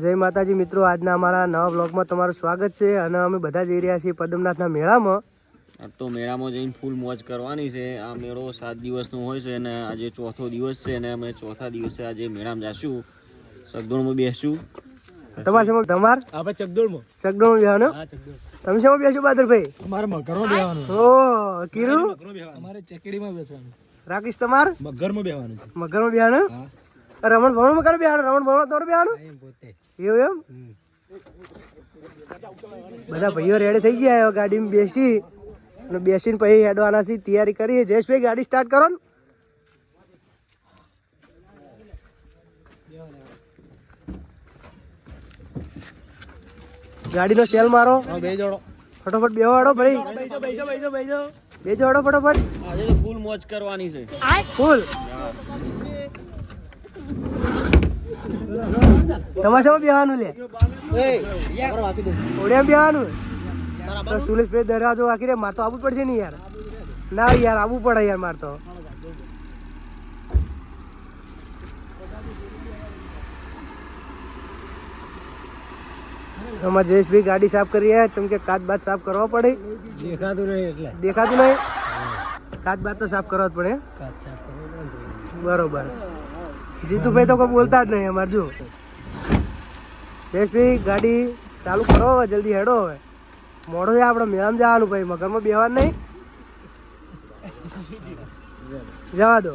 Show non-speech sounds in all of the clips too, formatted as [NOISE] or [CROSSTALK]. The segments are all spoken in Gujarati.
જય માતાજી મિત્રો આજના અમારા નવા બ્લોગમાં તમારું સ્વાગત છે અને અમે બધા જઈ રહ્યા છીએ પદમનાથના મેળામાં. આ તો મેળામાં જઈને ફૂલ મોજ કરવાની છે. આ મેળો સાત દિવસનો હોય છે અને આજે ચોથો દિવસ છે અને અમે ચોથા દિવસે આજે મેળામાં જશું. સગદોળમાં બેસશું તમારે શેમાં તમાર? આપણે ચકડોળમાં. સગડોળ બેહવાનું? તમે શેમાં બેસો બાદરભાઈ અમારે મગરમાં બેવાનું ઓ કીરું? અમારે ચકેડીમાં બેસવાનું. રાકેશ તમાર? મગરમાં બેવાનું છે. મગરમાં બેહાનું હા. રમણ ભવનમાં કરે બેહાનું રમણ ભણો તો બેહાનું એવું એમ? બધા ભાઈઓ રેડી થઈ ગયા ગાડી ગાડીમાં બેસી. અને બેસીને પછી હેડવાના છે તૈયારી કરી જયેશભાઈ ગાડી સ્ટાર્ટ કરો ને. ગાડીનો સેલ મારો. બે જોડો. ફટોફટ બેહો હાડો ભાઈ. બેજો હાડો ફટોફટ. આજે તો ફૂલ મોજ કરવાની છે. ફૂલ તમારે શેમાં બેહવાનું લે ઓડિયામાં બેહવાનું તો સુરેશભાઈ દરવાજો આખી રે માર તો આવવું જ પડશે ને યાર ના યાર આવવું પડે યાર માર તો અમારે જયેશભાઈ ગાડી સાફ કરી રહ્યા છે, ચમ કે કાચ બાદ સાફ કરવા પડે દેખાતું નહીં એટલે દેખાતું નહીં કાચ બાદ તો સાફ કરવા જ પડે બરોબર જીતુભાઈ તો કોઈ બોલતા જ નહીં અમારે જો. જયેશભાઈ, ગાડી ચાલુ કરો હવે, જલ્દી હેડો હવે. મોડો છે આપણે મેળામાં જવાનું ભાઈ, મગરમાં બેવાનું નહીં. જવા દો.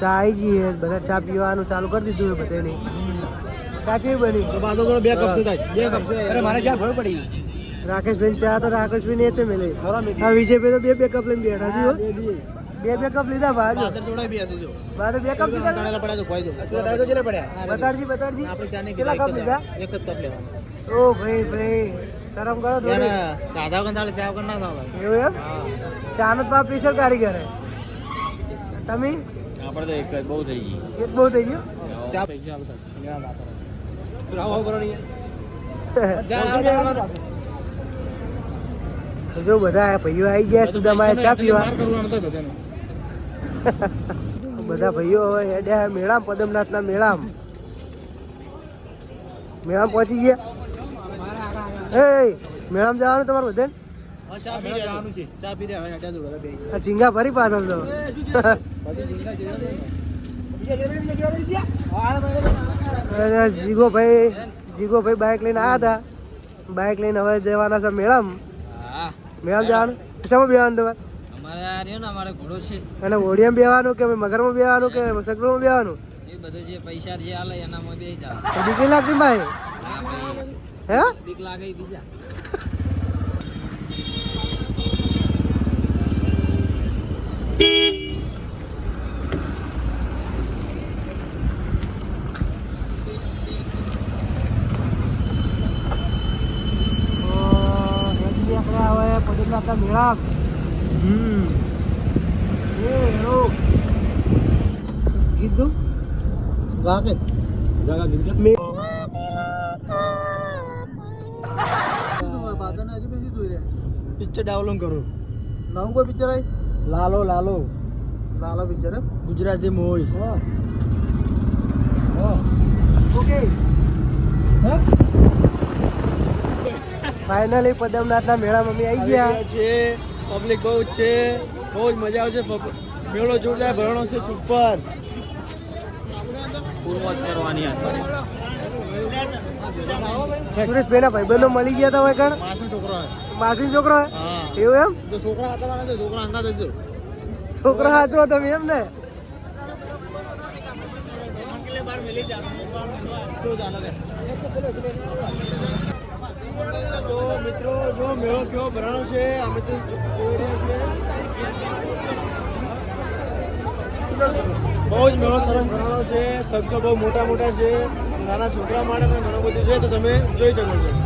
ચા આવી જઈએ. બધા ચા પીવાનું ચાલુ કરી દીધું છે બધાને. સાચી બની? તો બાજુ બે કપ થાય બે કપ અરે મારે ક્યાં ખબર પડી? રાકેશભાઈ ચા તો રાકેશભાઈ ને છે મેલે. હા વિજયભાઈ તો બે બે કપ લઈને બેઠા છે? બે બે. કપ લીધા ભાઈ પાદર બે કપ લીધા? બતાડજી બતાડજી. કેટલા કપ લીધા? એક જ કપ લેવાનું. ઓ ભાઈ ભાઈ. શરમ કરો થોડી. સાદા ચાલે ચા વગર ના થાવ એવું એમ? ચા નો પા પ્રેશર કારીગર હે તમે? આપણે તો એક જ બહુ થઈ ગઈ. એક બહુ થઈ ગયો? ચા પૈસા વાપરો સુરાવ કરો નહીં જો બધા ભાઈઓ આવી ગયા સુદામાં ચા પીવા. [LAUGHS] બધા ભાઈઓ હવે હેડ્યા મેળામ પદમનાથના મેળામ. મેળામ પહોંચી ગયા. એ મેળામ જવાનું તમારું બધે આ ઝીંગા ફરી પાછળ તો. જીગો ભાઈ જીગો ભાઈ બાઇક લઈને આવ્યા હતા. બાઇક લઈને હવે જવાના છે મેળામ. મેળમ જવાનું? શામાં બેવાનું તમારે? અમારે આ રહ્યો ને અમારે ઘોડો છે. અને ઓડિયામાં બેવાનું કે મગરમાં બેવાનું કે સગડમાં બેવાનું એ બધું જે પૈસા જે આલે એનામાં બે જાવ તો બીક લાગતી ભાઈ? હે? બીક લાગે બીજા. પદમનાથના મેળા હમ એ હેરો કીધું વાકે જગા ગિંજા પિક્ચર ડાઉનલોડ કરો. નવું કોઈ પિક્ચર આવી Lalo Lalo. Lalo picture Gujarati movie okay. Finally પદમનાથના મેળામાં મમ્મી આવી ગયા છે પબ્લિક બહુ છે. બહુ જ મજા આવશે. મેળો જોરદાર ભરણો છે. સુપર કરવાની સુરેશભાઈ ના ભાઈબંધો મળી ગયા હતા હોય કણ છોકરો. માસી છોકરો? એવું એમ? છોકરા હતા મારા છોકરા છે. છોકરા હાચો તમે એમ ને? તો મિત્રો જો મેળો કેવો ભરાણો છે અમે તો જોઈ રહ્યા છીએ. બહુ જ મેળો સરસ ભરાણો છે શબ્દો બહુ મોટા મોટા છે નાના છોકરા માટે પણ ઘણું બધું છે તો તમે જોઈ શકો છો.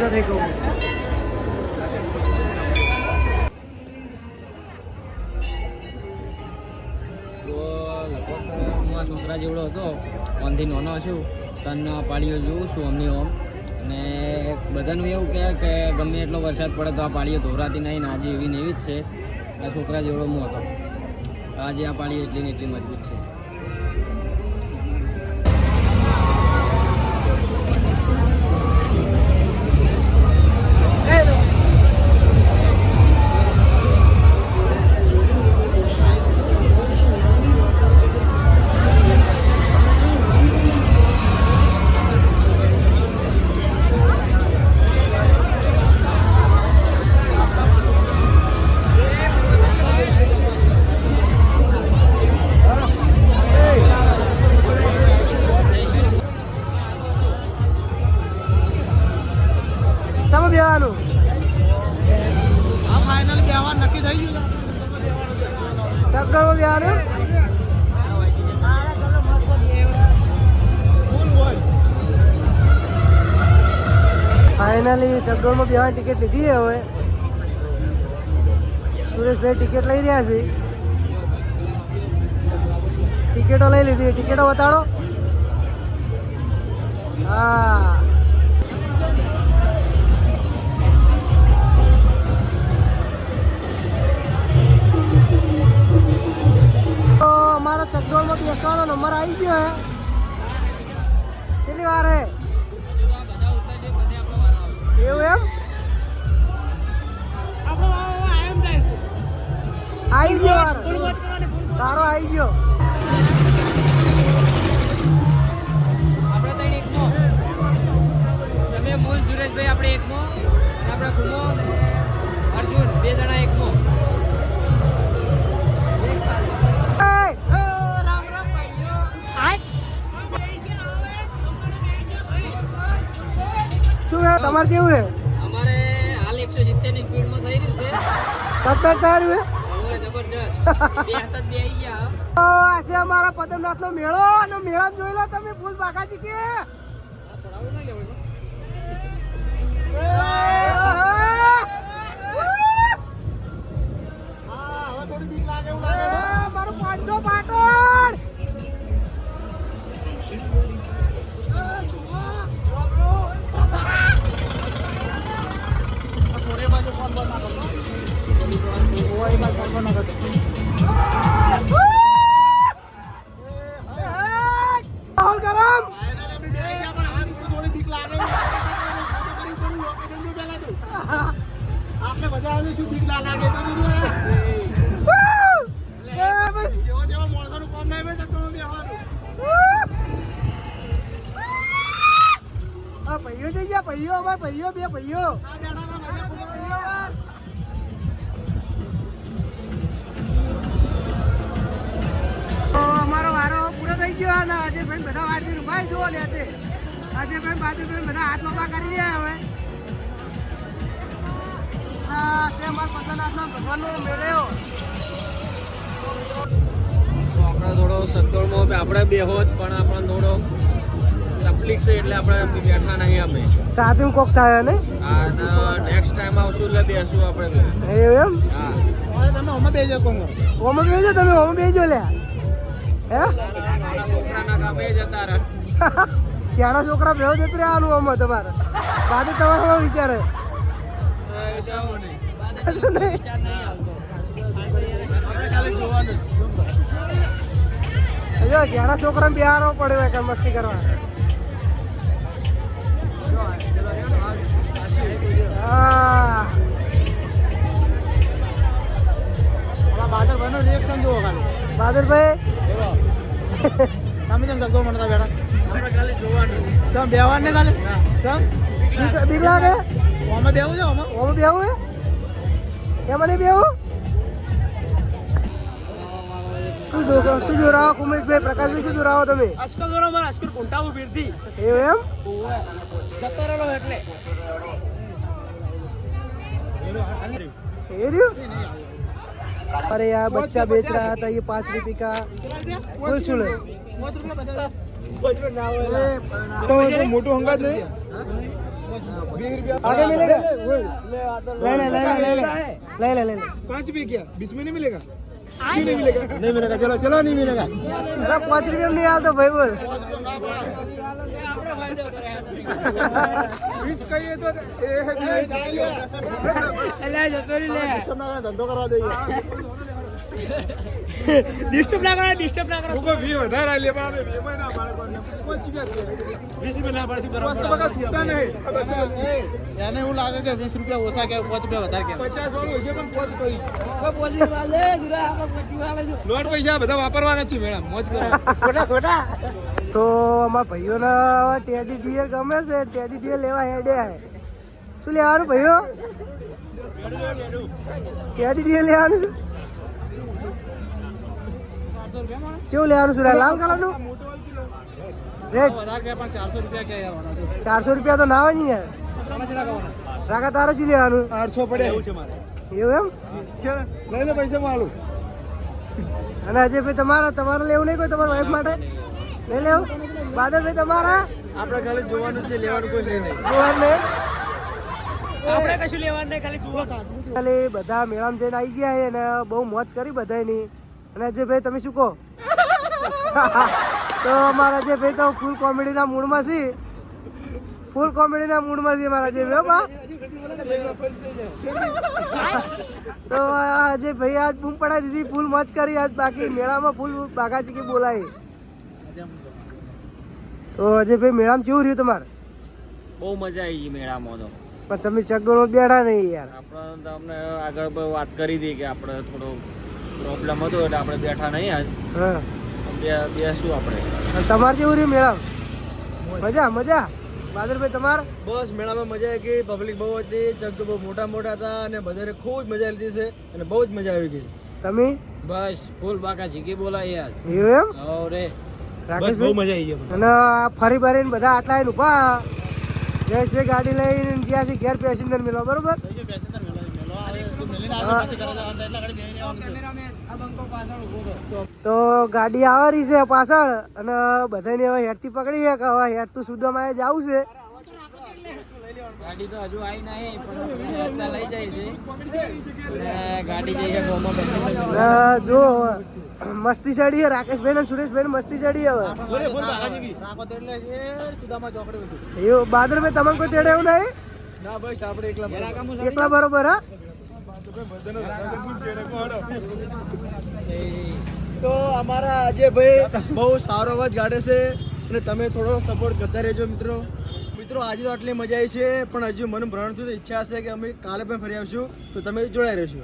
ઊંચા થઈ ગયું છોકરા જેવડો હતો, ઓનથી નાનો છું, તન પાળીઓ જોઉં છું અમની ઓમ. અને બધાનું એવું કહે કે ગમે એટલો વરસાદ પડે તો આ પાળીઓ ધોરાતી નહીં ને આજે એવી ને એવી જ છે. આ છોકરા જેવડો હું હતો. આજે આ પાળીઓ એટલી ને એટલી મજબૂત છે. ફાઇનલી ચકડોળમાં બેવાની ટિકિટ લીધી છે હવે. સુરેશભાઈ ટિકિટ લઈ રહ્યા છે. ટિકિટો લઈ લીધી ટિકિટો બતાડો. હા. અમારો ચકડોળમાં બેસવાનો નંબર આવી ગયો હે કેટલી વાર હે. આવી ગયો તારો આવી ગયો. આપણે ત્રણ એકમો. તમે મૂલ સુરેશભાઈ આપણે એકમો અને આપણે ઘૂમો અર્જુન બે જણા એકમો. તમારે કેવું છે? અમારે હાલ એકસો સિત્તેરની સ્પીડમાં થઈ રહ્યું છે. કતર તારું છે અમારા પદમનાથ નો મેળો અને મેળા જોઈ લો તમે ફૂલ બાકાજી કે. થોડી બીક લાગે એવું લાગે ગયા અમાર ભાઈઓ, બે ભાઈઓ. અમારો વારો પૂરો થઈ ગયો અને આજે ભાઈ બધા વારથી રૂપાઈ જોવો લે છે. આજે ભાઈ બાજુ ભાઈ બધા હાથ લોપા કરી રહ્યા હવે. આ છે અમારા પતનાથના ભગવાનનો મેળ્યો. આપણે થોડો સત્તોડમાં બી આપણે બે હોત, પણ આપણે થોડો તકલીફ છે એટલે આપણે બેઠા નહીં અમે. સાથે કોક થાય ને? આ નેક્સ્ટ ટાઈમ આવશું એટલે બેસું આપણે. એવું એમ? હા. તમે ઓમાં બેજો જકો ઓમાં બેજો તમે ઓમાં બેજો લે હે? છોકરાના કામે જતા રહે. [LAUGHS] ચાણા છોકરા ભેળો જતું આનું આમાં તમારે. બાકી તમારે શું વિચારે. જો ચાણા છોકરા બિહારો પડે કે મસ્તી કરવા. બાદરભાઈ રિએક્શન જુઓ ખાલી. તમે બેવું છે ઓમે બેવું હે? કેમ નહીં બેવું શું જો શું જોરાવો કુમેશભાઈ પ્રકાશભાઈ તમે? આજકાલ જોરો મારા એવું એમ? એટલે. अरे यार बच्चा बेच रहा था ये पाँच रुपए का चुले मोटू हंगा नहीं आगे मिलेगा ले ले ले ले ले ले ले ले पाँच रुपये क्या बीस में नहीं मिलेगा नहीं मिलेगा नहीं मिलेगा चलो चलो नहीं मिलेगा अरे पाँच रुपये में नहीं आता भाई बोल बीस का ये तो ये है ધંધો કરવા દઈએ ડિસ્ટર્બ ના કરો ડિસ્ટર્બ ના કરો. લોકો ભી વધારે લે પણ અમે વે ના પાડે પાંચ રૂપિયા 20 રૂપિયા ના પાડે શું છૂટા નહીં. એને એવું લાગે કે 20 રૂપિયા ઓછા કે 5 રૂપિયા વધારે કે 50 વાળું હશે પણ 5 કરી લોટ પૈસા બધા વાપરવાના છે મેડમ મોજ કરો. ખોટા ખોટા. તો અમારા ભાઈઓના ટેડી ડિયર ગમે છે? ટેડી ડિયર લેવા હેડે આય શું લેવાનું ભાઈઓ? ટેડી ડિયર લેવાનું છે? કેવું લેવાનું સુરા લાલ કલરનું વધારે કે પણ 400 રૂપિયા કે યાર ચારસો રૂપિયા તો ના હોય ને યાર. રાકા તારે શું લેવાનું? આઠસો પડે. એવું છે એવું એમ? લઈ લે પૈસા માલું અને અજય ભાઈ તમારા તમારે લેવું નહીં કોઈ તમારા વાઈફ માટે? નહીં લેવું? બાદલ ભાઈ તમારા? આપણે ખાલી જોવાનું છે લેવાનું કોઈ નહીં. જોવાનું નહીં આપણે કશું લેવાનું નહીં ખાલી જોવા ખાલી બધા મેળામાં જઈને આવી ગયા અને બહુ મોજ કરી બધાની અને અજયભાઈ તમે શું કહો? [LAUGHS] તો અમારા અજયભાઈ તો ફૂલ કોમેડીના મૂડમાં છે. ફૂલ કોમેડીના મૂડમાં છે મારા અજયભાઈ હો બા. તો અજયભાઈ આજ બૂમ પડાવી દીધી ફૂલ મોજ કરી. આજ બાકી મેળામાં ફૂલ બાગાજી કે બોલાય તો અજયભાઈ મેળામાં કેવું રહ્યું તમારે? બહુ મજા આવી ગઈ મેળામાં તો. પણ તમે ચગડો બેઠા નહીં યાર. આપણે તમને આગળ વાત કરી હતી કે આપણે થોડો પ્રોબ્લેમ હતો એટલે આપણે બેઠા નહીં આજ. હા. બે બેસું આપણે. તમારે જેવું રહ્યું મેળા? મજા મજા? બાદરભાઈ તમારે? બસ મેળામાં મજા આવી ગઈ. પબ્લિક બહુ હતી ચક બહુ મોટા મોટા હતા અને બધાને ખૂબ મજા લીધી છે અને બહુ જ મજા આવી ગઈ. તમે? બસ ફૂલ બાકા જીકી બોલાય યાર એવું એમ? રે. બહુ મજા આવી ગઈ અને ફરી ફરીને બધા આટલા આવીને ઊભા જયેશભાઈ ગાડી લઈને જ્યાં છે ઘેર પેસેન્જર મેળવો બરોબર? તો ગાડી આવે રહી છે પાછળ અને બધાને હવે હેડથી પકડી છે કે હવે હેડ તો સુદામાં જવું છે. ગાડી તો હજુ આવી નહીં પણ લઈ જાય છે. ગાડી જઈ ગોમાં જો મસ્તી ચડી છે રાકેશભાઈ ને સુરેશભાઈ મસ્તી ચડી હવે. એવું બાદરભાઈ તમને કોઈ તેડે એવું નહીં? ના બસ એકલા એકલા બરોબર હા? તો અમારા આજે ભાઈ બહુ સારો અવાજ કાઢે છે અને તમે થોડો સપોર્ટ કરતા રહેજો મિત્રો. મિત્રો, આજે તો આટલી મજા આવી છે, પણ હજુ મને ભ્રમણ થયું ઈચ્છા છે કે અમે કાલે પણ ફરી આવશું. તો તમે જોડાઈ રહેશો